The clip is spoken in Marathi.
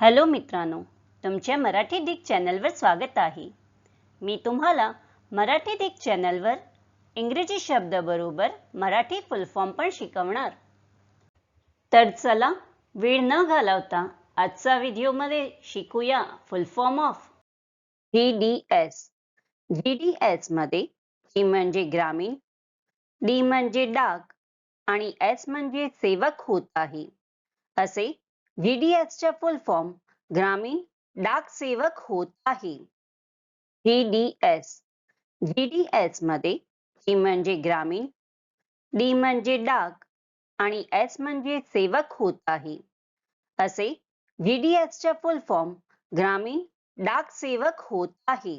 हॅलो मित्रांनो तुमच्या मराठी डिक चॅनलवर स्वागत आहे. मी तुम्हाला मराठी डिक चॅनलवर इंग्रजी शब्दाबरोबर मराठी फुल फॉर्म पण शिकवणार. तर चला वेळ न घालवता आजचा व्हिडिओमध्ये शिकूया full form of G D S G D एसमध्ये जी म्हणजे ग्रामीण डी म्हणजे डाक आणि एस म्हणजे सेवक होत आहे. असे जीडीएसच्या फुल फॉर्म ग्रामीण डाक सेवक होत आहे. जीडीएस जीडीएसमध्ये जी म्हणजे ग्रामीण डी म्हणजे डाक आणि एस म्हणजे सेवक होत आहे. असे जीडीएसच्या फुल फॉर्म ग्रामीण डाक सेवक होत आहे.